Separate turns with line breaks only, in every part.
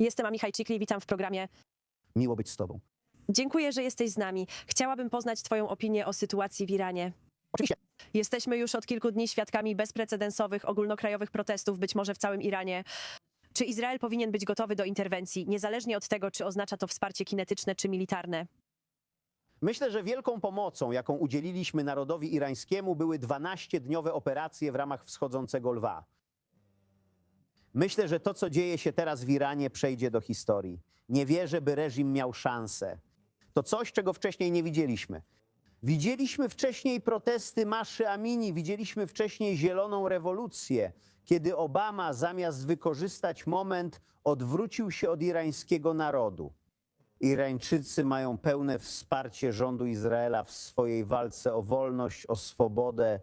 Jestem Amichaj Cikli, witam w programie.
Miło być z Tobą.
Dziękuję, że jesteś z nami. Chciałabym poznać Twoją opinię o sytuacji w Iranie.
Oczywiście.
Jesteśmy już od kilku dni świadkami bezprecedensowych, ogólnokrajowych protestów, być może w całym Iranie. Czy Izrael powinien być gotowy do interwencji, niezależnie od tego, czy oznacza to wsparcie kinetyczne czy militarne?
Myślę, że wielką pomocą, jaką udzieliliśmy narodowi irańskiemu, były 12-dniowe operacje w ramach wschodzącego lwa. Myślę, że to, co dzieje się teraz w Iranie, przejdzie do historii. Nie wierzę, by reżim miał szansę. To coś, czego wcześniej nie widzieliśmy. Widzieliśmy wcześniej protesty Maszy Amini, widzieliśmy wcześniej zieloną rewolucję, kiedy Obama zamiast wykorzystać moment, odwrócił się od irańskiego narodu. Irańczycy mają pełne wsparcie rządu Izraela w swojej walce o wolność, o swobodę.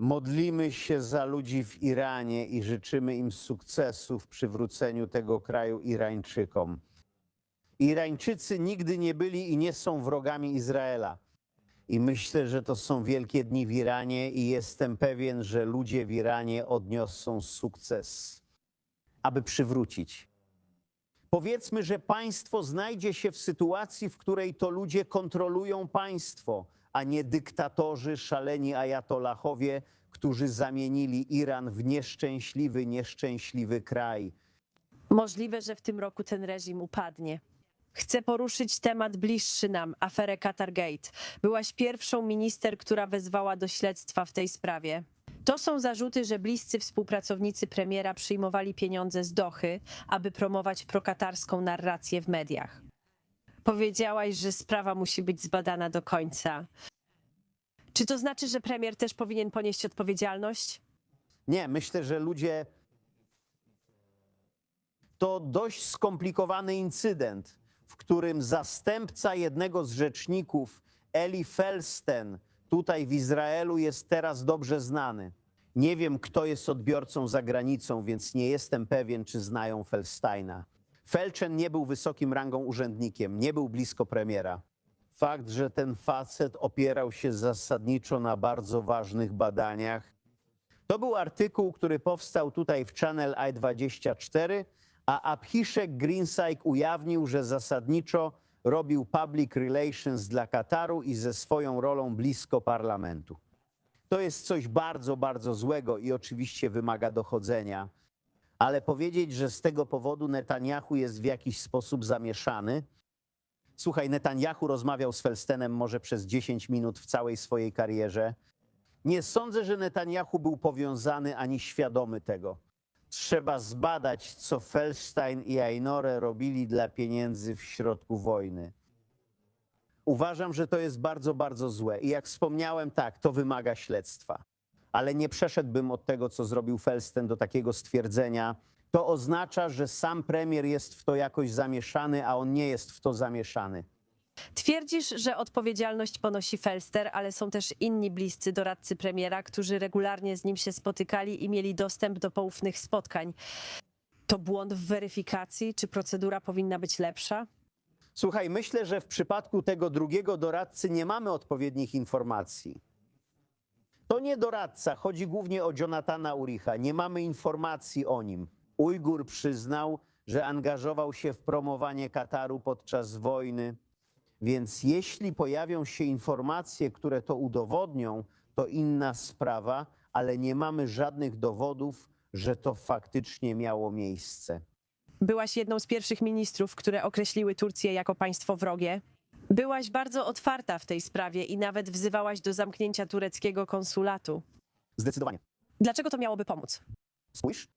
Modlimy się za ludzi w Iranie i życzymy im sukcesu w przywróceniu tego kraju Irańczykom. Irańczycy nigdy nie byli i nie są wrogami Izraela. I myślę, że to są wielkie dni w Iranie, i jestem pewien, że ludzie w Iranie odniosą sukces, aby przywrócić. Powiedzmy, że państwo znajdzie się w sytuacji, w której to ludzie kontrolują państwo, a nie dyktatorzy, szaleni ajatolahowie, którzy zamienili Iran w nieszczęśliwy, nieszczęśliwy kraj.
Możliwe, że w tym roku ten reżim upadnie. Chcę poruszyć temat bliższy nam, aferę Qatargate. Byłaś pierwszą minister, która wezwała do śledztwa w tej sprawie. To są zarzuty, że bliscy współpracownicy premiera przyjmowali pieniądze z Dochy, aby promować prokatarską narrację w mediach. Powiedziałaś, że sprawa musi być zbadana do końca. Czy to znaczy, że premier też powinien ponieść odpowiedzialność?
Nie, myślę, że ludzie. To dość skomplikowany incydent, w którym zastępca jednego z rzeczników, Eli Felsten, tutaj w Izraelu jest teraz dobrze znany. Nie wiem, kto jest odbiorcą za granicą, więc nie jestem pewien, czy znają Felsteina. Felczen nie był wysokim rangą urzędnikiem, nie był blisko premiera. Fakt, że ten facet opierał się zasadniczo na bardzo ważnych badaniach, to był artykuł, który powstał tutaj w Channel I24, a Abhishek Greensyke ujawnił, że zasadniczo robił public relations dla Kataru i ze swoją rolą blisko parlamentu. To jest coś bardzo, bardzo złego i oczywiście wymaga dochodzenia. Ale powiedzieć, że z tego powodu Netanyahu jest w jakiś sposób zamieszany. Słuchaj, Netanyahu rozmawiał z Felstenem może przez 10 minut w całej swojej karierze. Nie sądzę, że Netanyahu był powiązany ani świadomy tego. Trzeba zbadać, co Felstein i Ainore robili dla pieniędzy w środku wojny. Uważam, że to jest bardzo, bardzo złe. I jak wspomniałem, tak, to wymaga śledztwa. Ale nie przeszedłbym od tego, co zrobił Felsten, do takiego stwierdzenia. To oznacza, że sam premier jest w to jakoś zamieszany, a on nie jest w to zamieszany.
Twierdzisz, że odpowiedzialność ponosi Felster, ale są też inni bliscy doradcy premiera, którzy regularnie z nim się spotykali i mieli dostęp do poufnych spotkań. To błąd w weryfikacji? Czy procedura powinna być lepsza?
Słuchaj, myślę, że w przypadku tego drugiego doradcy nie mamy odpowiednich informacji. To nie doradca, chodzi głównie o Jonathana Uricha. Nie mamy informacji o nim. Ujgur przyznał, że angażował się w promowanie Kataru podczas wojny. Więc jeśli pojawią się informacje, które to udowodnią, to inna sprawa, ale nie mamy żadnych dowodów, że to faktycznie miało miejsce.
Byłaś jedną z pierwszych ministrów, które określiły Turcję jako państwo wrogie. Byłaś bardzo otwarta w tej sprawie i nawet wzywałaś do zamknięcia tureckiego konsulatu.
Zdecydowanie.
Dlaczego to miałoby pomóc?
Spójrz.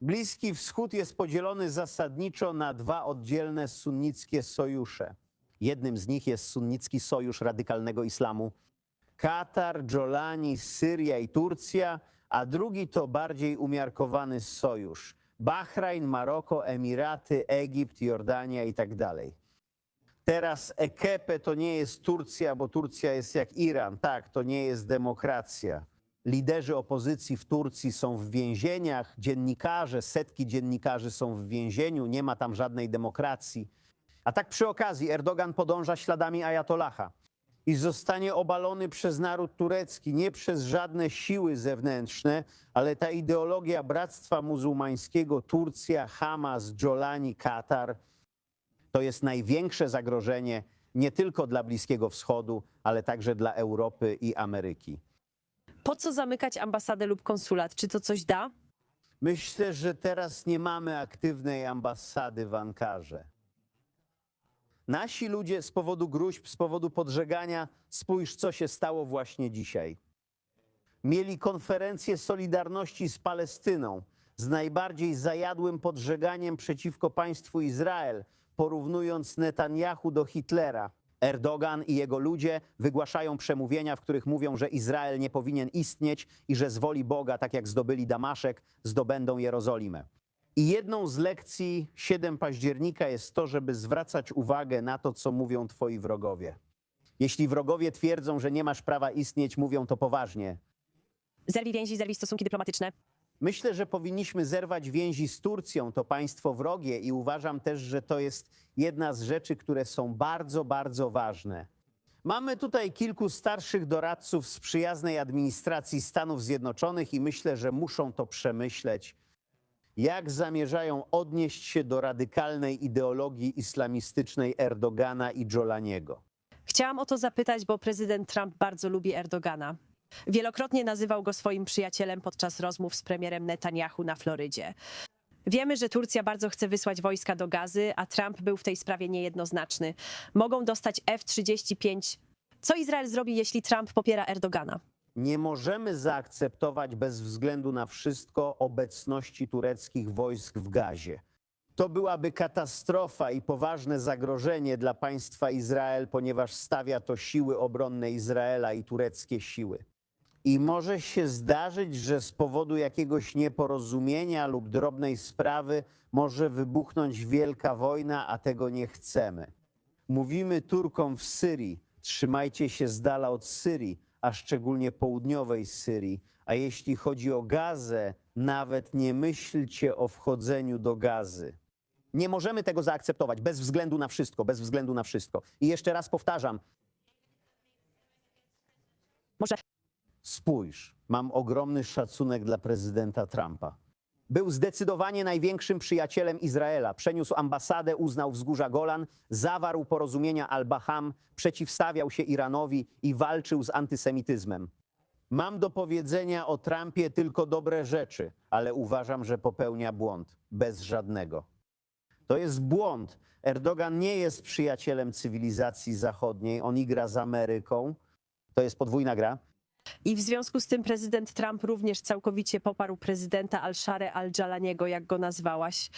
Bliski Wschód jest podzielony zasadniczo na dwa oddzielne sunnickie sojusze. Jednym z nich jest sunnicki sojusz radykalnego islamu. Katar, Dżolani, Syria i Turcja, a drugi to bardziej umiarkowany sojusz. Bahrajn, Maroko, Emiraty, Egipt, Jordania i tak dalej. Teraz EKP to nie jest Turcja, bo Turcja jest jak Iran. Tak, to nie jest demokracja. Liderzy opozycji w Turcji są w więzieniach, dziennikarze, setki dziennikarzy są w więzieniu, nie ma tam żadnej demokracji. A tak przy okazji Erdogan podąża śladami Ajatolaha. i zostanie obalony przez naród turecki, nie przez żadne siły zewnętrzne, ale ta ideologia bractwa muzułmańskiego, Turcja, Hamas, Dżolani, Katar, to jest największe zagrożenie nie tylko dla Bliskiego Wschodu, ale także dla Europy i Ameryki.
Po co zamykać ambasadę lub konsulat? Czy to coś da?
Myślę, że teraz nie mamy aktywnej ambasady w Ankarze. Nasi ludzie z powodu gruźb, z powodu podżegania, spójrz, co się stało właśnie dzisiaj. Mieli konferencję Solidarności z Palestyną, z najbardziej zajadłym podżeganiem przeciwko państwu Izrael, porównując Netanyahu do Hitlera. Erdogan i jego ludzie wygłaszają przemówienia, w których mówią, że Izrael nie powinien istnieć i że z woli Boga, tak jak zdobyli Damaszek, zdobędą Jerozolimę. I jedną z lekcji 7 października jest to, żeby zwracać uwagę na to, co mówią twoi wrogowie. Jeśli wrogowie twierdzą, że nie masz prawa istnieć, mówią to poważnie.
Zerwij więzi, zerwij stosunki dyplomatyczne.
Myślę, że powinniśmy zerwać więzi z Turcją, to państwo wrogie, i uważam też, że to jest jedna z rzeczy, które są bardzo, bardzo ważne. Mamy tutaj kilku starszych doradców z przyjaznej administracji Stanów Zjednoczonych i myślę, że muszą to przemyśleć. Jak zamierzają odnieść się do radykalnej ideologii islamistycznej Erdogana i Dżolaniego?
Chciałam o to zapytać, bo prezydent Trump bardzo lubi Erdogana. Wielokrotnie nazywał go swoim przyjacielem podczas rozmów z premierem Netanyahu na Florydzie. Wiemy, że Turcja bardzo chce wysłać wojska do Gazy, a Trump był w tej sprawie niejednoznaczny. Mogą dostać F-35. Co Izrael zrobi, jeśli Trump popiera Erdogana?
Nie możemy zaakceptować bez względu na wszystko obecności tureckich wojsk w Gazie. To byłaby katastrofa i poważne zagrożenie dla państwa Izrael, ponieważ stawia to siły obronne Izraela i tureckie siły. I może się zdarzyć, że z powodu jakiegoś nieporozumienia lub drobnej sprawy może wybuchnąć wielka wojna, a tego nie chcemy. Mówimy Turkom w Syrii: trzymajcie się z dala od Syrii, a szczególnie południowej Syrii. A jeśli chodzi o Gazę, nawet nie myślcie o wchodzeniu do Gazy. Nie możemy tego zaakceptować bez względu na wszystko, bez względu na wszystko. I jeszcze raz powtarzam,
Może
Spójrz, mam ogromny szacunek dla prezydenta Trumpa. Był zdecydowanie największym przyjacielem Izraela. Przeniósł ambasadę, uznał wzgórza Golan, zawarł porozumienia Al-Baham, przeciwstawiał się Iranowi i walczył z antysemityzmem. Mam do powiedzenia o Trumpie tylko dobre rzeczy, ale uważam, że popełnia błąd. Bez żadnego. To jest błąd. Erdogan nie jest przyjacielem cywilizacji zachodniej. On igra z Ameryką. To jest podwójna gra.
I w związku z tym prezydent Trump również całkowicie poparł prezydenta Al-Share al-Jalaniego, jak go nazwałaś.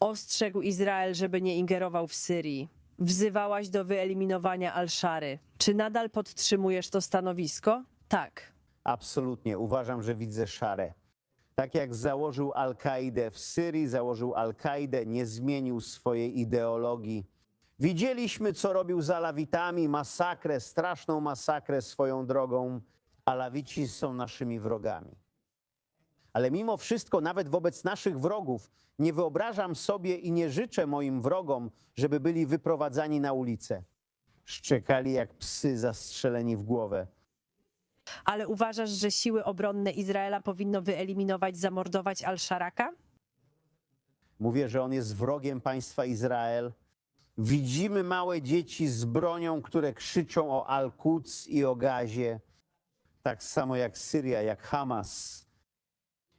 Ostrzegł Izrael, żeby nie ingerował w Syrii. Wzywałaś do wyeliminowania Al-Shary. Czy nadal podtrzymujesz to stanowisko? Tak.
Absolutnie. Uważam, że widzę szare. Tak jak założył Al-Kaidę w Syrii, założył Al-Kaidę, nie zmienił swojej ideologii. Widzieliśmy, co robił z Alawitami, masakrę, straszną masakrę swoją drogą. Alawici są naszymi wrogami. Ale mimo wszystko, nawet wobec naszych wrogów, nie wyobrażam sobie i nie życzę moim wrogom, żeby byli wyprowadzani na ulicę. Szczekali jak psy zastrzeleni w głowę.
Ale uważasz, że siły obronne Izraela powinno wyeliminować, zamordować Al-Sharaka?
Mówię, że on jest wrogiem państwa Izrael. Widzimy małe dzieci z bronią, które krzyczą o Al-Quds i o gazie. Tak samo jak Syria, jak Hamas.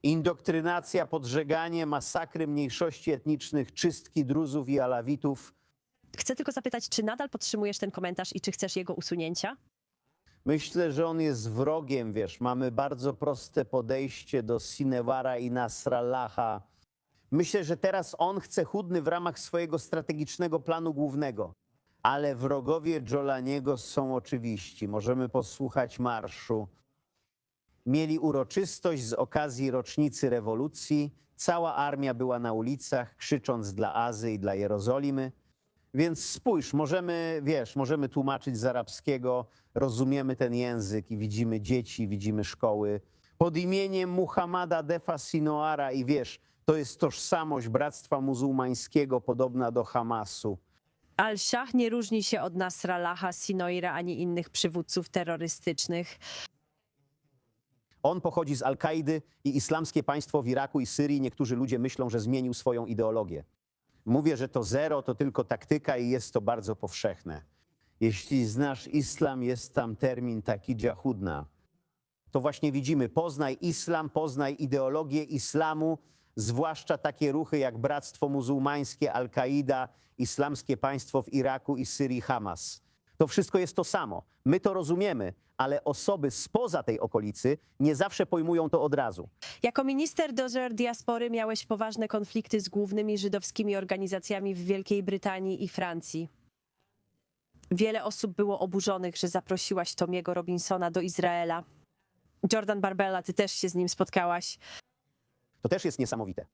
Indoktrynacja, podżeganie, masakry mniejszości etnicznych, czystki Druzów i Alawitów.
Chcę tylko zapytać, czy nadal podtrzymujesz ten komentarz i czy chcesz jego usunięcia?
Myślę, że on jest wrogiem, wiesz. Mamy bardzo proste podejście do Sinewara i Nasrallaha. Myślę, że teraz on chce chudny w ramach swojego strategicznego planu głównego. Ale wrogowie Dżolaniego są oczywiści. Możemy posłuchać marszu. Mieli uroczystość z okazji rocznicy rewolucji. Cała armia była na ulicach, krzycząc dla Azy i dla Jerozolimy. Więc spójrz, możemy, wiesz, możemy tłumaczyć z arabskiego, rozumiemy ten język i widzimy dzieci, widzimy szkoły. Pod imieniem Muhammada Defa Sinoara i wiesz, to jest tożsamość bractwa muzułmańskiego podobna do Hamasu.
Al-Shah nie różni się od Nasrallaha, Sinoira ani innych przywódców terrorystycznych.
On pochodzi z Al-Kaidy i islamskie państwo w Iraku i Syrii. Niektórzy ludzie myślą, że zmienił swoją ideologię. Mówię, że to zero to tylko taktyka i jest to bardzo powszechne. Jeśli znasz islam, jest tam termin taki dżahudna. To właśnie widzimy, poznaj islam, poznaj ideologię islamu, zwłaszcza takie ruchy jak Bractwo Muzułmańskie, Al-Kaida, Islamskie Państwo w Iraku i Syrii, Hamas. To wszystko jest to samo. My to rozumiemy, ale osoby spoza tej okolicy nie zawsze pojmują to od razu.
Jako minister do diaspory miałeś poważne konflikty z głównymi żydowskimi organizacjami w Wielkiej Brytanii i Francji. Wiele osób było oburzonych, że zaprosiłaś Tomiego Robinsona do Izraela. Jordan Barbella, ty też się z nim spotkałaś.
To też jest niesamowite.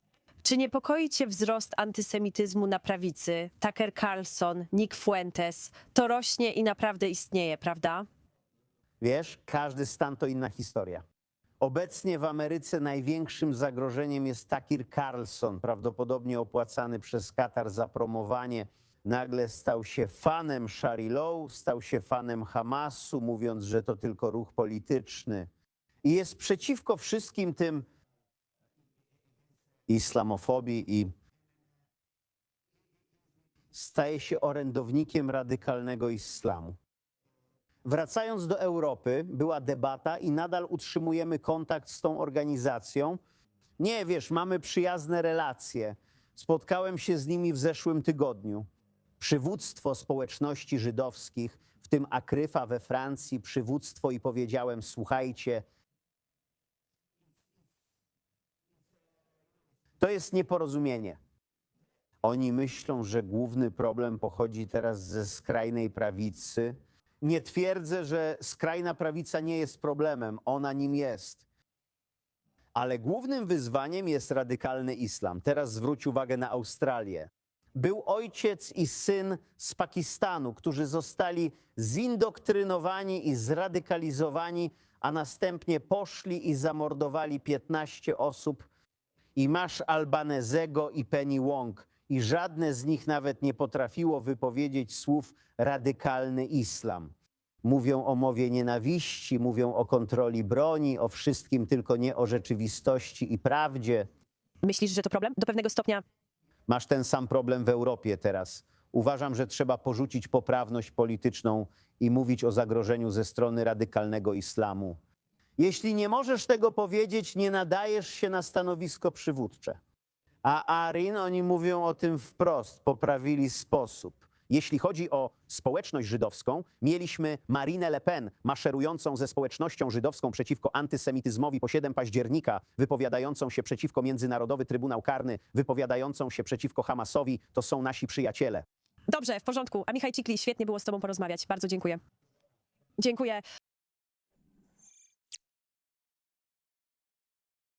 Czy niepokoi cię wzrost antysemityzmu na prawicy? Tucker Carlson, Nick Fuentes. To rośnie i naprawdę istnieje, prawda?
Wiesz, każdy stan to inna historia. Obecnie w Ameryce największym zagrożeniem jest Takir Carlson, prawdopodobnie opłacany przez Katar za promowanie. Nagle stał się fanem Sharilow, stał się fanem Hamasu, mówiąc, że to tylko ruch polityczny. I jest przeciwko wszystkim tym islamofobii i staje się orędownikiem radykalnego islamu. Wracając do Europy, była debata i nadal utrzymujemy kontakt z tą organizacją. Nie wiesz, mamy przyjazne relacje. Spotkałem się z nimi w zeszłym tygodniu. Przywództwo społeczności żydowskich, w tym Akryfa we Francji, przywództwo i powiedziałem: Słuchajcie, to jest nieporozumienie. Oni myślą, że główny problem pochodzi teraz ze skrajnej prawicy. Nie twierdzę, że skrajna prawica nie jest problemem, ona nim jest. Ale głównym wyzwaniem jest radykalny islam. Teraz zwróć uwagę na Australię. Był ojciec i syn z Pakistanu, którzy zostali zindoktrynowani i zradykalizowani, a następnie poszli i zamordowali 15 osób i masz Albanezego i Penny Wong. I żadne z nich nawet nie potrafiło wypowiedzieć słów radykalny islam. Mówią o mowie nienawiści, mówią o kontroli broni, o wszystkim, tylko nie o rzeczywistości i prawdzie.
Myślisz, że to problem? Do pewnego stopnia
Masz ten sam problem w Europie teraz. Uważam, że trzeba porzucić poprawność polityczną i mówić o zagrożeniu ze strony radykalnego islamu. Jeśli nie możesz tego powiedzieć, nie nadajesz się na stanowisko przywódcze. A Arin, oni mówią o tym wprost, poprawili sposób. Jeśli chodzi o społeczność żydowską, mieliśmy Marinę Le Pen maszerującą ze społecznością żydowską przeciwko antysemityzmowi po 7 października, wypowiadającą się przeciwko Międzynarodowy Trybunał Karny, wypowiadającą się przeciwko Hamasowi. To są nasi przyjaciele.
Dobrze, w porządku. A Michał Cikli, świetnie było z tobą porozmawiać. Bardzo dziękuję. Dziękuję.